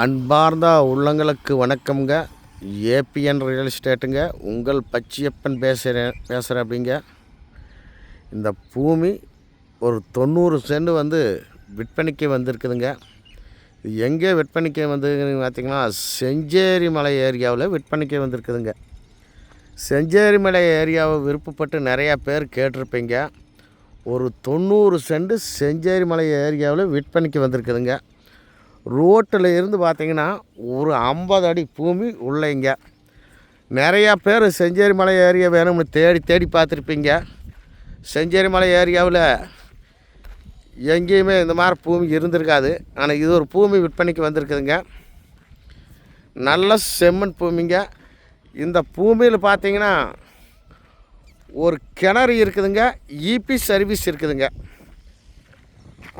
அன்பார்ந்த உள்ளங்களுக்கு வணக்கம்ங்க. ஏபிஎன் ரியல் எஸ்டேட்டுங்க. உங்கள் பச்சியப்பன் பேசுகிறேன் பேசுகிறேன் அப்படிங்க இந்த பூமி ஒரு தொண்ணூறு சென்ட் வந்து விற்பனைக்கு வந்திருக்குதுங்க. இது எங்கே விற்பனைக்கு வந்ததுன்னு பார்த்தீங்கன்னா செஞ்சேரி மலை ஏரியாவில் விற்பனைக்கு வந்திருக்குதுங்க. செஞ்சேரி மலை ஏரியாவை விருப்பப்பட்டு நிறையா பேர் கேட்டிருப்பீங்க. ஒரு தொண்ணூறு சென்ட் செஞ்சேரி மலை ஏரியாவில் விற்பனைக்கு வந்திருக்குதுங்க. ரோட்டில் இருந்து பார்த்தீங்கன்னா ஒரு ஐம்பது அடி பூமி உள்ளைங்க நிறையா பேர் செஞ்சேரி மலை ஏரியா வேணும்னு தேடி தேடி பார்த்துருப்பீங்க. செஞ்சேரி மலை ஏரியாவில் எங்கேயுமே இந்த மாதிரி பூமி இருந்திருக்காது. ஆனால் இது ஒரு பூமி விற்பனைக்கு வந்திருக்குதுங்க. நல்ல செம்மண் பூமிங்க. இந்த பூமியில் பார்த்தீங்கன்னா ஒரு கிணறு இருக்குதுங்க. இபி சர்வீஸ் இருக்குதுங்க.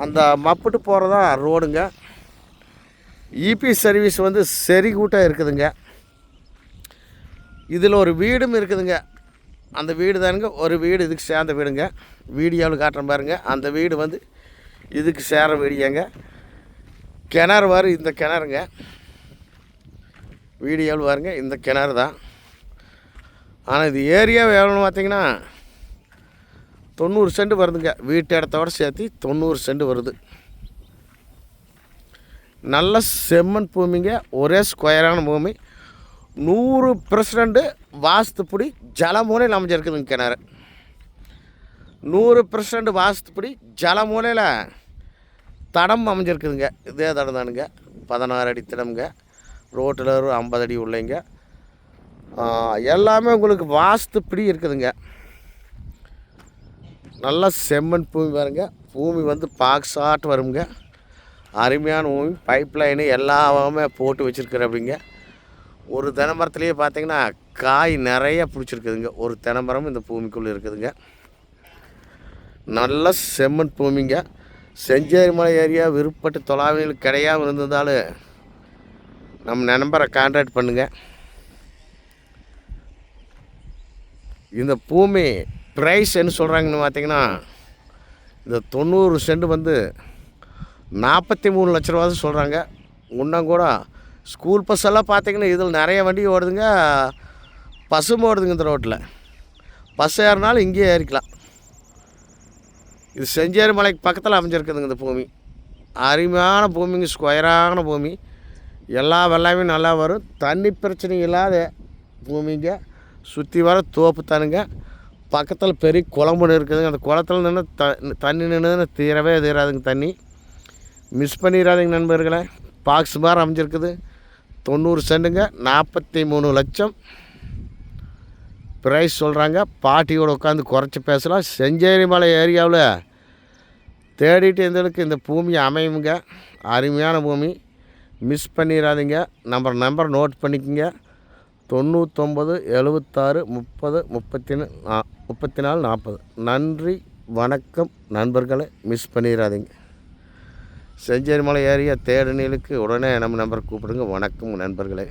அந்த மப்புட்டு போகிறதா ரோடுங்க. இபி சர்வீஸ் வந்து செறிகூட்டாக இருக்குதுங்க. இதில் ஒரு வீடும் இருக்குதுங்க. அந்த வீடு தானுங்க. ஒரு வீடு இதுக்கு சேர்ந்த வீடுங்க. வீடியோவில் காட்டுறேன் பாருங்க. அந்த வீடு வந்து இதுக்கு சேர வீடியோங்க. கிணறு வாரு இந்த கிணறுங்க. வீடியோவில் வாருங்க இந்த கிணறு தான். ஆனால் இது ஏரியா எவ்வளோன்னு பார்த்தீங்கன்னா தொண்ணூறு சென்ட் வருதுங்க. வீட்டு இடத்தோட சேர்த்து தொண்ணூறு சென்ட் வருது. நல்ல செம்மண் பூமிங்க. ஒரே ஸ்கொயரான பூமி. நூறு பெர்சன்ட்டு வாஸ்துப்படி ஜலமூலையில் அமைஞ்சிருக்குதுங்க கிணறு. நூறு பெர்சன்ட் வாஸ்துப்படி ஜலமூலையில் தடம் அமைஞ்சிருக்குதுங்க. இதே தடம் தானுங்க. பதினாறு அடி திடம்ங்க. ரோட்டில் ஒரு ஐம்பது அடி உள்ளைங்க. எல்லாமே உங்களுக்கு வாஸ்துப்படி இருக்குதுங்க. நல்லா செம்மண் பூமி பாருங்க. பூமி வந்து பாக்ஸாட்டு வருங்க. அருமையான பூமி பைப் லைனு எல்லாமே போட்டு வச்சுருக்குற அப்படிங்க ஒரு தினமரத்துலேயே பார்த்தீங்கன்னா காய் நிறைய பிடிச்சிருக்குதுங்க. ஒரு தென்னமரம் இந்த பூமிக்குள்ளே இருக்குதுங்க. நல்ல செம்மண் பூமிங்க. செஞ்சேரி மலை ஏரியா விருப்பட்டு தொலாவில் கிடையாமல் இருந்ததாலும் நம்ம நண்பரை கான்டாக்ட் பண்ணுங்கள் இந்த பூமி ப்ரைஸ் என்ன சொல்கிறாங்கன்னு பார்த்தீங்கன்னா இந்த தொண்ணூறு சென்ட் வந்து நாற்பத்தி மூணு லட்ச ரூபா சொல்கிறாங்க இன்னும் கூட ஸ்கூல் பஸ் எல்லாம் பார்த்தீங்கன்னா இதில் நிறைய வண்டி ஓடுதுங்க. பஸ்ஸும் ஓடுதுங்க இந்த ரோட்டில் பஸ் ஏறினாலும் இங்கேயே ஏறிக்கலாம். இது செஞ்சேரி மலைக்கு பக்கத்தில் அமைஞ்சிருக்குதுங்க இந்த பூமி. அருமையான பூமிங்க ஸ்கொயரான பூமி. எல்லா வெள்ளாமையும் நல்லா வரும். தண்ணி பிரச்சனை இல்லாத பூமிங்க. சுற்றி வர தோப்பு தானுங்க பக்கத்தில் பெரிய குளம்பு இருக்குதுங்க. அந்த குளத்துல நின்று த தண்ணி நின்று தீரவே தீராதுங்க தண்ணி. மிஸ் பண்ணிடாதீங்க நண்பர்களே. பாக்ஸ் மாதிரி அமைஞ்சிருக்குது. தொண்ணூறு சென்ட்டுங்க நாற்பத்தி மூணு லட்சம். ப்ரைஸ் சொல்கிறாங்க பாட்டியோட உட்காந்து குறைச்சி பேசலாம். செஞ்சேரி மலை ஏரியாவில் தேடிட்டு இருந்ததுக்கு இந்த பூமி அமையுங்க. அருமையான பூமி. மிஸ் பண்ணிடாதீங்க. நம்பர் நம்பர் நோட் பண்ணிக்கோங்க. தொண்ணூத்தொம்பது எழுபத்தாறு முப்பது முப்பத்தி நா முப்பத்தி நாலு நாற்பது நன்றி வணக்கம் நண்பர்களை. மிஸ் பண்ணிடாதீங்க. செஞ்சேரி மலை ஏரியா தேடுநீலுக்கு உடனே நம்ம நம்பர் கூப்பிடுங்க. வணக்கம் நண்பர்களே.